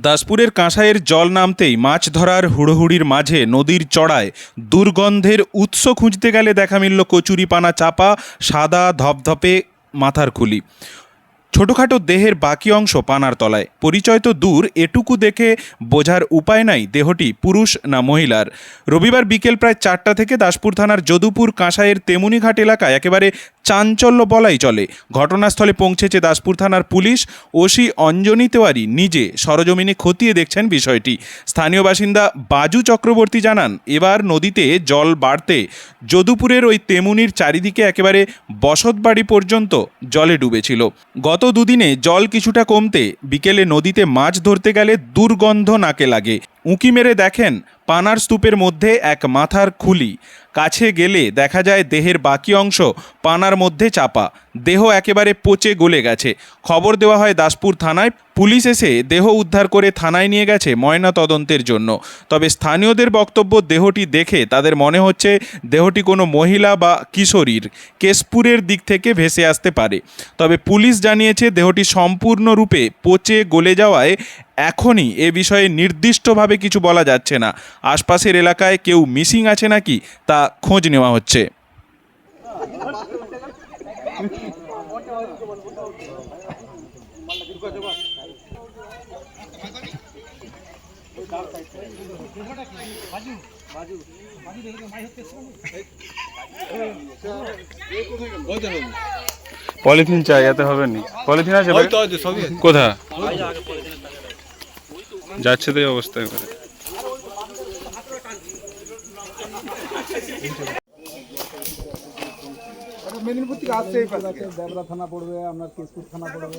দাসপুরের কাঁসাইয়ের জল নামতেই মাছ ধরার হুড়োহুড়ির মাঝে নদীর চড়ায় দুর্গন্ধের উৎস খুঁজতে গেলে দেখা মিলল কচুরিপানা চাপা, সাদা ধপধপে মাথার খুলি। ছোটোখাটো দেহের বাকি অংশ পানার তলায়। পরিচয় তো দূর, এটুকু দেখে বোঝার উপায় নাই দেহটি পুরুষ না মহিলার। রবিবার বিকেল প্রায় চারটা থেকে দাসপুর থানার যদুপুর কাঁসাইয়ের তেমুনিঘাট এলাকায় একেবারে চাঞ্চল্য বলাই চলে। ঘটনাস্থলে পৌঁছেছে দাসপুর থানার পুলিশ। ওসি অঞ্জনী তেওয়ারি নিজে সরজমিনে খতিয়ে দেখছেন বিষয়টি। স্থানীয় বাসিন্দা বাজু চক্রবর্তী জানান, এবার নদীতে জল বাড়তে যদুপুরের ওই তেমুনির চারিদিকে একেবারে বসতবাড়ি পর্যন্ত জলে ডুবেছিল। গত দুদিনে জল কিছুটা কমতে বিকেলে নদীতে মাছ ধরতে গেলে দুর্গন্ধ নাকে লাগে। উঁকি মেরে দেখেন পানার স্তূপের মধ্যে এক মাথার খুলি। কাছে গেলে দেখা যায় দেহের বাকি অংশ পানার মধ্যে চাপা। দেহ একেবারে পচে গলে গেছে। খবর দেওয়া হয় দাসপুর থানায়। পুলিশ এসে দেহ উদ্ধার করে থানায় নিয়ে গেছে ময়না তদন্তের জন্য। তবে স্থানীয়দের বক্তব্য, দেহটি দেখে তাদের মনে হচ্ছে দেহটি কোনো মহিলা বা কিশোরীর। কেশপুরের দিক থেকে ভেসে আসতে পারে। তবে পুলিশ জানিয়েছে দেহটি সম্পূর্ণরূপে পচে গলে যাওয়ায় এখনই এ বিষয়ে নির্দিষ্টভাবে কিছু বলা যাচ্ছে না। আশপাশের এলাকায় কেউ মিসিং আছে নাকি তা খোঁজ নেওয়া হচ্ছে। পলিথিন চাই এতে হবে নি। পলিথিন আছে কোথা যাচ্ছে তো এই অবস্থা মেদিনীপুর থেকে আসছে। এই পাশে দেবরা থানা পড়বে আপনার কেশপুর থানা পড়বে।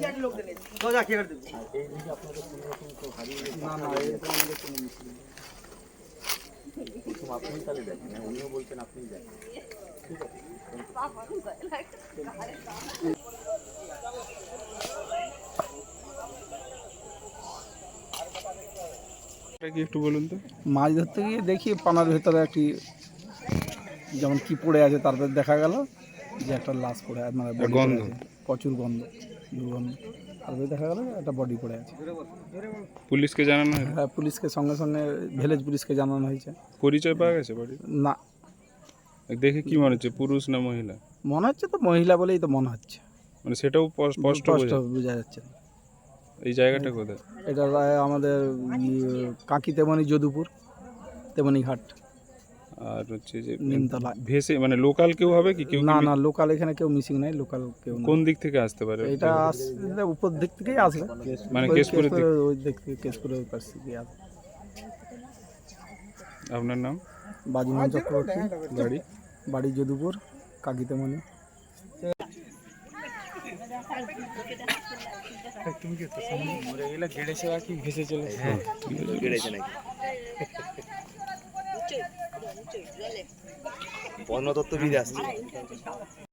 না না এটা আমাদের কোনো মিছিল নেই। এটা কি একটু বলুন তো? মাছ ধরতে গিয়ে দেখি পানার ভেতরে একটি যেমন কি পড়ে আছে তারপর দেখা গেল। যে একটা লাশ পড়ে মানে গন্ধ। প্রচুর গন্ধ দুর্গন্ধ। তারপরে দেখা গেল একটা বডি পড়ে আছে। পুলিশকে জানানো হয় হ্যাঁ পুলিশকে সঙ্গে সঙ্গে ভিলেজ পুলিশকে জানানো হয়েছে। পরিচয় পাওয়া গেছে বাড়ি না। দেখে কি মনে হচ্ছে পুরুষ না মহিলা? মনে হচ্ছে তো মহিলা বলেই তো মনে হচ্ছে। মানে সেটাও স্প- স্পষ্ট স্পষ্ট বোঝা বোঝা যাচ্ছে। না। এই জায়গাটা কোথায়? এটা আমাদের ইয়ে, কাকি তেমনি যদুপুর তেমনি ঘাট। আর হচ্ছে যে নিমতলা। ভেসে মানে লোকাল কেউ হবে কি? কেউ কি না মি- না লোকাল এখানে কেউ মিসিং নাই লোকাল কেউ না কোন দিক থেকে আসতে পারে? এটা আসলে উপর দিক থেকেই আসবে। মানে ওই কেশপুরের দিক। কেশপুরের ওই দিক থেকে কেশপুরের ওই পাশ থেকে আসবে। আপনার নাম? বাজুমান চক্রবর্তী বাড়ি। বাড়ি যদুপুর কাকি তেমনি বন্যতত্ত্ববিদ আসছে